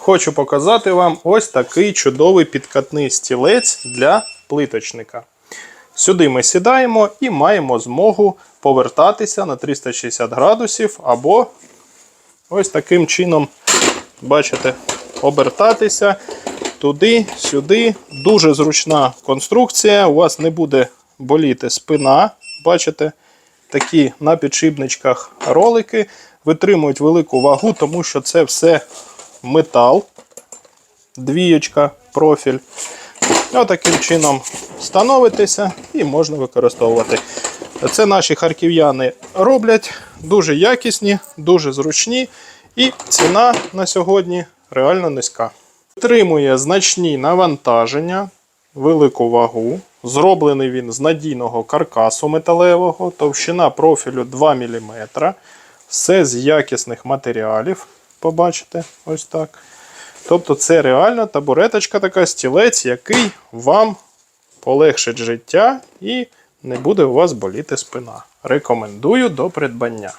хочу показати вам ось такий чудовий підкатний стілець для плиточника. Сюди ми сідаємо і маємо змогу повертатися на 360 градусів або ось таким чином, бачите, обертатися туди, сюди. Дуже зручна конструкція. У вас не буде боліти спина. Бачите, такі на підшипничках ролики витримують велику вагу, тому що це все метал, двієчка, профіль. Отаким чином становитися і можна використовувати. Це наші харків'яни роблять дуже якісні, дуже зручні, і ціна на сьогодні реально низька. Витримує значні навантаження, велику вагу. Зроблений він з надійного каркасу металевого, товщина профілю 2 мм. Все з якісних матеріалів. Побачите, ось так. Тобто, це реально табуреточка така, стілець, який вам полегшить життя і не буде у вас боліти спина. Рекомендую до придбання.